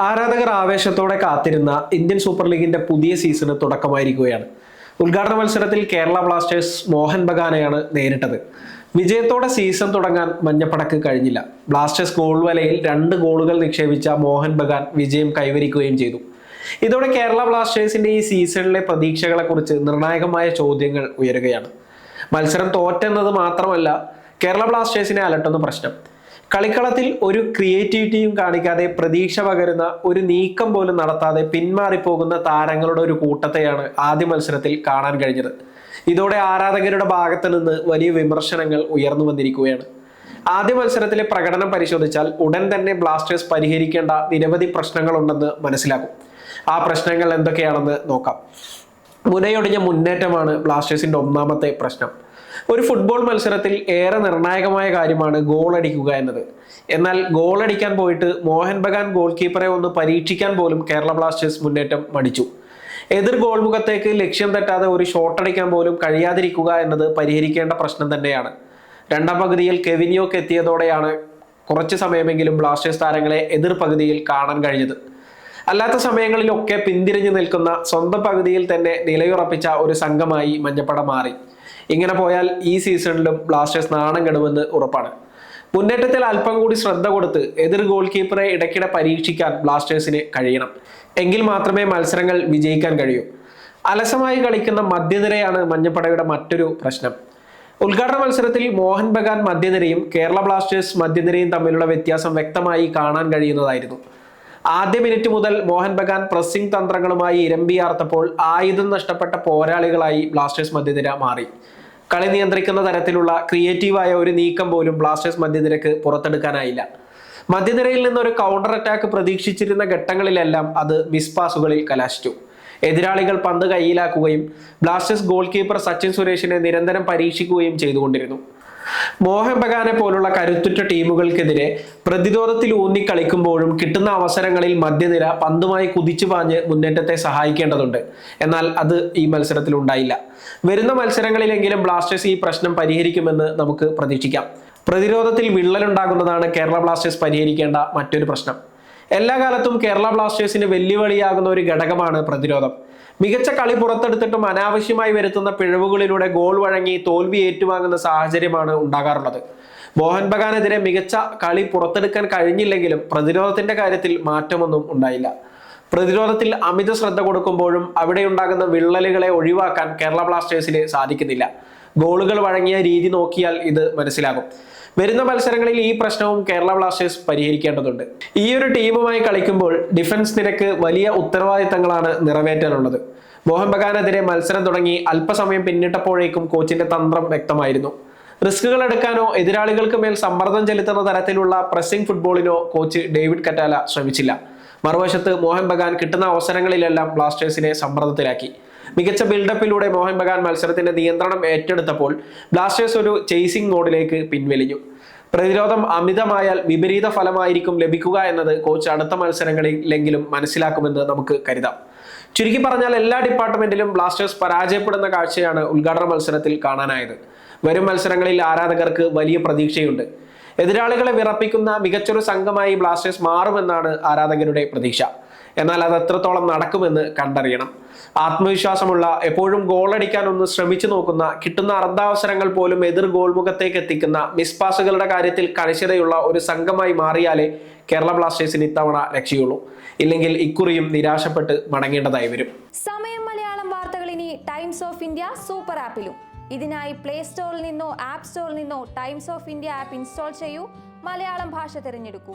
ആരാധകർ ആവേശത്തോടെ കാത്തിരുന്ന ഇന്ത്യൻ സൂപ്പർ ലീഗിന്റെ പുതിയ സീസണ് തുടക്കമായിരിക്കുകയാണ്. ഉദ്ഘാടന മത്സരത്തിൽ കേരള ബ്ലാസ്റ്റേഴ്സ് മോഹൻ ബഗാനെയാണ് നേരിട്ടത്. വിജയത്തോടെ സീസൺ തുടങ്ങാൻ മഞ്ഞപ്പടക്ക് കഴിഞ്ഞില്ല. ബ്ലാസ്റ്റേഴ്സ് ഗോൾ വലയിൽ രണ്ട് ഗോളുകൾ നിക്ഷേപിച്ച മോഹൻ ബഗാൻ വിജയം കൈവരിക്കുകയും ചെയ്തു. ഇതോടെ കേരള ബ്ലാസ്റ്റേഴ്സിന്റെ ഈ സീസണിലെ പ്രതീക്ഷകളെക്കുറിച്ച് നിർണായകമായ ചോദ്യങ്ങൾ ഉയരുകയാണ്. മത്സരം തോറ്റെന്നത് മാത്രമല്ല കേരള ബ്ലാസ്റ്റേഴ്സിനെ അലട്ടുന്ന പ്രശ്നം. കളിക്കളത്തിൽ ഒരു ക്രിയേറ്റിവിറ്റിയും കാണിക്കാതെ പ്രതീക്ഷ പകരുന്ന ഒരു നീക്കം പോലും നടത്താതെ പിന്മാറിപ്പോകുന്ന താരങ്ങളുടെ ഒരു കൂട്ടത്തെയാണ് ആദ്യ മത്സരത്തിൽ കാണാൻ കഴിഞ്ഞത്. ഇതോടെ ആരാധകരുടെ ഭാഗത്ത് നിന്ന് വലിയ വിമർശനങ്ങൾ ഉയർന്നു വന്നിരിക്കുകയാണ്. ആദ്യ മത്സരത്തിലെ പ്രകടനം പരിശോധിച്ചാൽ ഉടൻ തന്നെ ബ്ലാസ്റ്റേഴ്സ് പരിഹരിക്കേണ്ട നിരവധി പ്രശ്നങ്ങളുണ്ടെന്ന് മനസ്സിലാക്കും ആ പ്രശ്നങ്ങൾ എന്തൊക്കെയാണെന്ന് നോക്കാം. മുനയൊടിഞ്ഞ മുന്നേറ്റമാണ് ബ്ലാസ്റ്റേഴ്സിന്റെ ഒന്നാമത്തെ പ്രശ്നം. ഒരു ഫുട്ബോൾ മത്സരത്തിൽ ഏറെ നിർണായകമായ കാര്യമാണ് ഗോൾ അടിക്കുക എന്നത്. എന്നാൽ ഗോൾ അടിക്കാൻ പോയിട്ട് മോഹൻ ബഗാൻ ഗോൾ കീപ്പറെ ഒന്ന് പരീക്ഷിക്കാൻ പോലും കേരള ബ്ലാസ്റ്റേഴ്സ് മുന്നേറ്റം മടിച്ചു. എതിർ ഗോൾ മുഖത്തേക്ക് ലക്ഷ്യം തെറ്റാതെ ഒരു ഷോട്ട് അടിക്കാൻ പോലും കഴിയാതിരിക്കുക എന്നത് പരിഹരിക്കേണ്ട പ്രശ്നം തന്നെയാണ്. രണ്ടാം പകുതിയിൽ കെവിനിയോക്ക് എത്തിയതോടെയാണ് കുറച്ച് സമയമെങ്കിലും ബ്ലാസ്റ്റേഴ്സ് താരങ്ങളെ എതിർ പകുതിയിൽ കാണാൻ കഴിഞ്ഞത്. അല്ലാത്ത സമയങ്ങളിലൊക്കെ പിന്തിരിഞ്ഞു നിൽക്കുന്ന സ്വന്തം പകുതിയിൽ തന്നെ നിലയുറപ്പിച്ച ഒരു സംഘമായി മഞ്ഞപ്പട മാറി. ഇങ്ങനെ പോയാൽ ഈ സീസണിലും ബ്ലാസ്റ്റേഴ്സ് നാണം കെടുമെന്ന് ഉറപ്പാണ്. മുന്നേറ്റത്തിൽ അല്പം കൂടി ശ്രദ്ധ കൊടുത്ത് എതിർ ഗോൾ കീപ്പറെ ഇടയ്ക്കിടെ പരീക്ഷിക്കാൻ ബ്ലാസ്റ്റേഴ്സിന് കഴിയണം. എങ്കിൽ മാത്രമേ മത്സരങ്ങൾ വിജയിക്കാൻ കഴിയൂ. അലസമായി കളിക്കുന്ന മധ്യനിരയാണ് മഞ്ഞപ്പടയുടെ മറ്റൊരു പ്രശ്നം. ഉദ്ഘാടന മത്സരത്തിൽ മോഹൻ ബഗാൻ മധ്യനിരയും കേരള ബ്ലാസ്റ്റേഴ്സ് മധ്യനിരയും തമ്മിലുള്ള വ്യത്യാസം വ്യക്തമായി കാണാൻ കഴിയുന്നതായിരുന്നു. ആദ്യ മിനിറ്റ് മുതൽ മോഹൻ ബഗാൻ പ്രസ്സിംഗ് തന്ത്രങ്ങളുമായി ഇരമ്പിയാർത്തപ്പോൾ ആയുധം നഷ്ടപ്പെട്ട പോരാളികളായി ബ്ലാസ്റ്റേഴ്സ് മധ്യനിര മാറി. കളി നിയന്ത്രിക്കുന്ന തരത്തിലുള്ള ക്രിയേറ്റീവായ ഒരു നീക്കം പോലും ബ്ലാസ്റ്റേഴ്സ് മധ്യനിരക്ക് പുറത്തെടുക്കാനായില്ല. മധ്യനിരയിൽ നിന്ന് ഒരു കൗണ്ടർ അറ്റാക്ക് പ്രതീക്ഷിച്ചിരുന്ന ഘട്ടങ്ങളിലെല്ലാം അത് മിസ്പാസുകളിൽ കലാശിച്ചു. എതിരാളികൾ പന്ത് കയ്യിലാക്കുകയും ബ്ലാസ്റ്റേഴ്സ് ഗോൾ കീപ്പർ സച്ചിൻ സുരേഷിനെ നിരന്തരം പരീക്ഷിക്കുകയും ചെയ്തുകൊണ്ടിരുന്നു. മോഹൻ ബഗാനെ പോലുള്ള കരുത്തുറ്റ ടീമുകൾക്കെതിരെ പ്രതിരോധത്തിൽ ഊന്നി കളിക്കുമ്പോഴും കിട്ടുന്ന അവസരങ്ങളിൽ മധ്യനിര പന്തുമായി കുതിച്ചു പാഞ്ഞ് മുന്നേറ്റത്തെ സഹായിക്കേണ്ടതുണ്ട്. എന്നാൽ അത് ഈ മത്സരത്തിൽ ഉണ്ടായില്ല. വരുന്ന മത്സരങ്ങളിലെങ്കിലും ബ്ലാസ്റ്റേഴ്സ് ഈ പ്രശ്നം പരിഹരിക്കുമെന്ന് നമുക്ക് പ്രതീക്ഷിക്കാം. പ്രതിരോധത്തിൽ വിള്ളലുണ്ടാകുന്നതാണ് കേരള ബ്ലാസ്റ്റേഴ്സ് പരിഹരിക്കേണ്ട മറ്റൊരു പ്രശ്നം. എല്ലാ കാലത്തും കേരള ബ്ലാസ്റ്റേഴ്സിന് വെല്ലുവിളിയാകുന്ന ഒരു ഘടകമാണ് പ്രതിരോധം. മികച്ച കളി പുറത്തെടുത്തിട്ടും അനാവശ്യമായി വരുത്തുന്ന പിഴവുകളിലൂടെ ഗോൾ വഴങ്ങി തോൽവി ഏറ്റുവാങ്ങുന്ന സാഹചര്യമാണ് ഉണ്ടാകാറുള്ളത്. മോഹൻ ബഗാനെതിരെ മികച്ച കളി പുറത്തെടുക്കാൻ കഴിഞ്ഞില്ലെങ്കിലും പ്രതിരോധത്തിന്റെ കാര്യത്തിൽ മാറ്റമൊന്നും ഉണ്ടായില്ല. പ്രതിരോധത്തിൽ അമിത ശ്രദ്ധ കൊടുക്കുമ്പോഴും അവിടെ ഉണ്ടാകുന്ന വിള്ളലുകളെ ഒഴിവാക്കാൻ കേരള ബ്ലാസ്റ്റേഴ്സിന് സാധിക്കുന്നില്ല. ഗോളുകൾ വഴങ്ങിയ രീതി നോക്കിയാൽ ഇത് മനസ്സിലാകും. വരുന്ന മത്സരങ്ങളിൽ ഈ പ്രശ്നവും കേരള ബ്ലാസ്റ്റേഴ്സ് പരിഹരിക്കേണ്ടതുണ്ട്. ഈ ഒരു ടീമുമായി കളിക്കുമ്പോൾ ഡിഫൻസ് നിരക്ക് വലിയ ഉത്തരവാദിത്തങ്ങളാണ് നിറവേറ്റാനുള്ളത്. മോഹൻ ബഗാനെതിരെ മത്സരം തുടങ്ങി അല്പസമയം പിന്നിട്ടപ്പോഴേക്കും കോച്ചിന്റെ തന്ത്രം വ്യക്തമായിരുന്നു. റിസ്കുകൾ എടുക്കാനോ എതിരാളികൾക്ക് മേൽ സമ്മർദ്ദം ചെലുത്തുന്ന തരത്തിലുള്ള പ്രസിംഗ് ഫുട്ബോളിനോ കോച്ച് ഡേവിഡ് കറ്റാല ശ്രമിച്ചില്ല. മറുവശത്ത് മോഹൻ ബഗാൻ കിട്ടുന്ന അവസരങ്ങളിലെല്ലാം ബ്ലാസ്റ്റേഴ്സിനെ സമ്മർദ്ദത്തിലാക്കി. മികച്ച ബിൽഡപ്പിലൂടെ മോഹൻ ബഗാൻ മത്സരത്തിന്റെ നിയന്ത്രണം ഏറ്റെടുത്തപ്പോൾ ബ്ലാസ്റ്റേഴ്സ് ഒരു ചേസിംഗ് മോഡിലേക്ക് പിൻവലിഞ്ഞു. പ്രതിരോധം അമിതമായാൽ വിപരീത ഫലമായിരിക്കും ലഭിക്കുക എന്നത് കോച്ച് അടുത്ത മത്സരങ്ങളിലെങ്കിലും മനസ്സിലാക്കുമെന്ന് നമുക്ക് കരുതാം. ചുരുക്കി പറഞ്ഞാൽ എല്ലാ ഡിപ്പാർട്ട്മെന്റിലും ബ്ലാസ്റ്റേഴ്സ് പരാജയപ്പെടുന്ന കാഴ്ചയാണ് ഉദ്ഘാടന മത്സരത്തിൽ കാണാനായത്. വരും മത്സരങ്ങളിൽ ആരാധകർക്ക് വലിയ പ്രതീക്ഷയുണ്ട്. എതിരാളികളെ വിറപ്പിക്കുന്ന മികച്ചൊരു സംഘമായി ബ്ലാസ്റ്റേഴ്സ് മാറുമെന്നാണ് ആരാധകരുടെ പ്രതീക്ഷ. എന്നാൽ അത് എത്രത്തോളം നടക്കുമെന്ന് കണ്ടറിയണം. ആത്മവിശ്വാസമുള്ള എപ്പോഴും ഗോളടിക്കാൻ ഒന്ന് ശ്രമിച്ചു നോക്കുന്ന കിട്ടുന്ന അർദ്ധാവസരങ്ങൾ പോലും എതിർ ഗോൾമുഖത്തേക്ക് എത്തിക്കുന്ന മിസ് പാസുകളുടെ കാര്യത്തിൽ കണിശതയുള്ള ഒരു സംഘമായി മാറിയാലേ കേരള ബ്ലാസ്റ്റേഴ്സിന് ഇത്തവണ രക്ഷയുള്ളൂ. ഇല്ലെങ്കിൽ ഇക്കുറിയും നിരാശപ്പെട്ട് മടങ്ങേണ്ടതായി വരും. സമയം മലയാളം വാർത്തകൾ ഇനി ടൈംസ് ഓഫ് ഇന്ത്യ സൂപ്പർ ആപ്പിലും. ഇതിനായി പ്ലേ സ്റ്റോറിൽ നിന്നോ ആപ്പ് സ്റ്റോറിൽ നിന്നോ Times of India app install ചെയ്യൂ. മലയാളം ഭാഷ തിരഞ്ഞെടുക്കൂ.